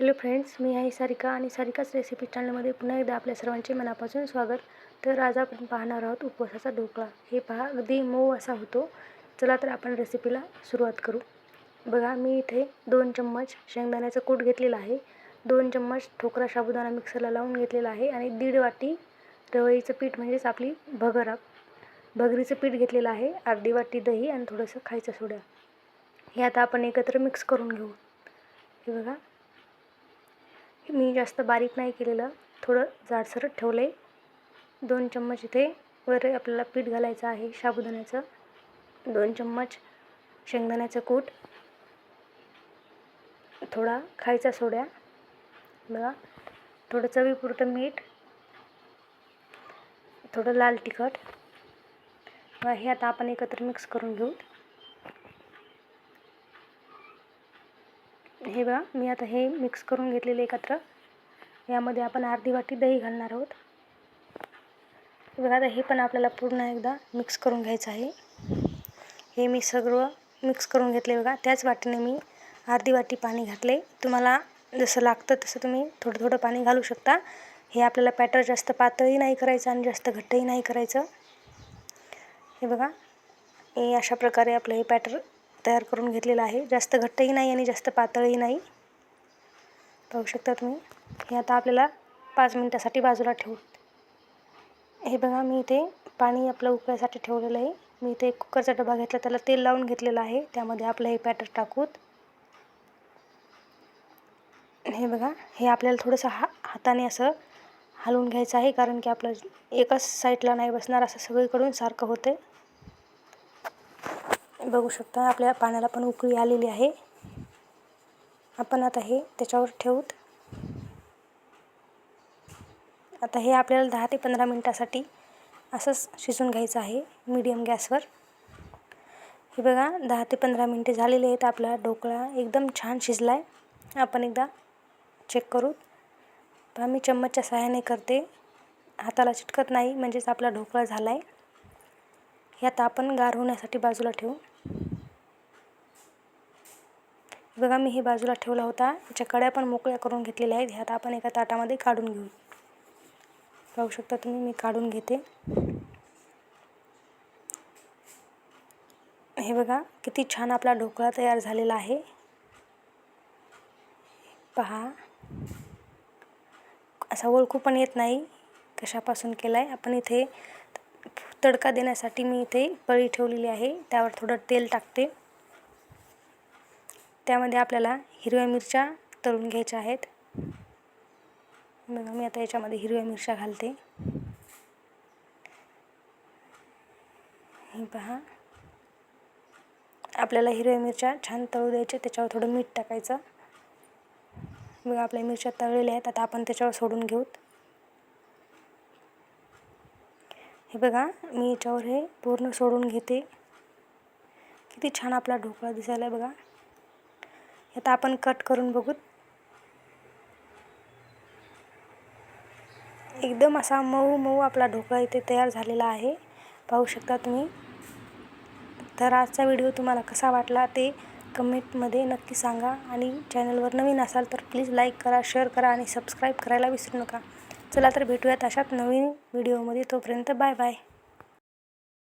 Hello friends मी आहे सारिका आणि सारिकाच recipe चॅनलमध्ये पुन्हा एकदा आपल्या सर्वांचे मनापासून स्वागत. तर आज आपण पाहणार आहोत उपवासाचा ढोकळा. हे पहा अगदी मऊ असा होतो. चला तर आपण रेसिपीला सुरुवात करू. बघा मी इथे दोन चम्मच शेंगदाण्याचं कूट घेतलेलं आहे. दोन चम्मच ठोकरा साबुदाणा मिक्सरला लावून घेतलेला आहे आणि दीड वाटी रवळीचं पीठ म्हणजेच आपली भगरा. भगरीचं पीठ घेतलेलं आहे अर्धी वाटी दही आणि थोडंसं खायचं सोडा. हे आता आपण एकत्र मिक्स करून घेऊ. हे बघा मी जास्त बारीक नाही केलेलं. थोडं जाडसर ठेवलं आहे दोन चम्मच इथे वर आपल्याला पीठ घालायचं आहे साबुदाण्याचं. दोन चम्मच शेंगदाण्याचं कूट. थोडा खायचा सोड्या. बघा थोडं चवीपुरतं मीठ. थोडं लाल तिखट. हे आता आपण एकत्र मिक्स करून घेऊ. हे बघा मी आता हे मिक्स करून घेतलेले एकत्र. यामध्ये आपण अर्धी वाटी दही घालणार आहोत. बघा आता हे पण आपल्याला पूर्ण एकदा मिक्स करून घ्यायचं आहे. हे मी सगळं मिक्स करून घेतले बघा. त्याच वाटीने मी अर्धी वाटी पाणी घातले तुम्हाला जसं लागतं तसं तुम्ही थोडं थोडं पाणी घालू शकता. हे आपल्याला पॅटर जास्त पातळही नाही करायचं आणि जास्त घट्टही नाही करायचं. हे बघा हे अशा प्रकारे आपलं हे पॅटर तयार करून घेतलेलं आहे. जास्त घट्टही नाही आणि जास्त पातळही नाही. पाहू शकता तुम्ही. हे आता आपल्याला पाच मिनटासाठी बाजूला ठेवू. हे बघा मी इथे पाणी आपलं उकळायसाठी ठेवलेलं आहे. मी इथे कुकरचा डबा घेतला त्याला तेल लावून घेतलेलं आहे. त्यामध्ये आपलं हे पॅटर टाकूत. हे बघा हे आपल्याला थोडंसं हा हाताने असं हलवून घ्यायचं आहे कारण की आपलं एकाच साईडला नाही बसणार असं सगळीकडून सारखं होतं बघू शकता आपल्या पाण्याला पण उकळी आलेली आहे. आपण आता हे त्याच्यावर ठेवूत. आता हे आपल्याला दहा ते पंधरा मिनटासाठी असंच शिजून घ्यायचं आहे मीडियम गॅसवर हे बघा दहा ते पंधरा मिनटे झालेले आहेत आपला ढोकळा एकदम छान शिजला आहे आपण एकदा चेक करू पण मी चम्मचच्या सहाय्याने करते. हाताला चिटकत नाही म्हणजेच आपला ढोकळा झाला आहे हे आता आपण गार होण्यासाठी बाजूला ठेवू. बघा मी हे बाजूला ठेवला होता. याच्या कड्या पण मोकळ्या करून घेतलेल्या आहेत. ह्यात आपण एका ताटामध्ये काढून घेऊ. पाहू शकता तुम्ही मी काढून घेते. हे बघा किती छान आपला ढोकळा तयार झालेला आहे. पहा. असा ओळखू पण येत नाही कशापासून केला आहे आपण इथे तडका देण्यासाठी मी इथे पळी ठेवलेली आहे. त्यावर थोडं तेल टाकते. त्यामध्ये आपल्याला हिरव्या मिरच्या तळून घ्यायच्या आहेत. बघा मी आता याच्यामध्ये हिरव्या मिरच्या घालते. हे पहा. आपल्याला हिरव्या मिरच्या छान तळू द्यायच्या त्याच्यावर थोडं मीठ टाकायचं. बघा आपल्या मिरच्या तळलेल्या आहेत आता आपण त्याच्यावर सोडून घेऊत. हे बघा मी याच्यावर हे पूर्ण सोडून घेते. किती छान आपला ढोकळा दिसायला बघा. आता आपण कट करून बघू. एकदम असा मऊ मऊ आपला ढोकळा इथे तयार झालेला आहे. पाहू शकता तुम्ही. तर आजचा व्हिडिओ तुम्हाला कसा वाटला ते कमेंटमध्ये नक्की सांगा. आणि चॅनलवर नवीन असाल तर प्लीज लाईक करा शेअर करा आणि सबस्क्राईब करायला विसरू नका. चला तर भेटूयात अशात नवीन व्हिडिओमध्ये तोपर्यंत बाय बाय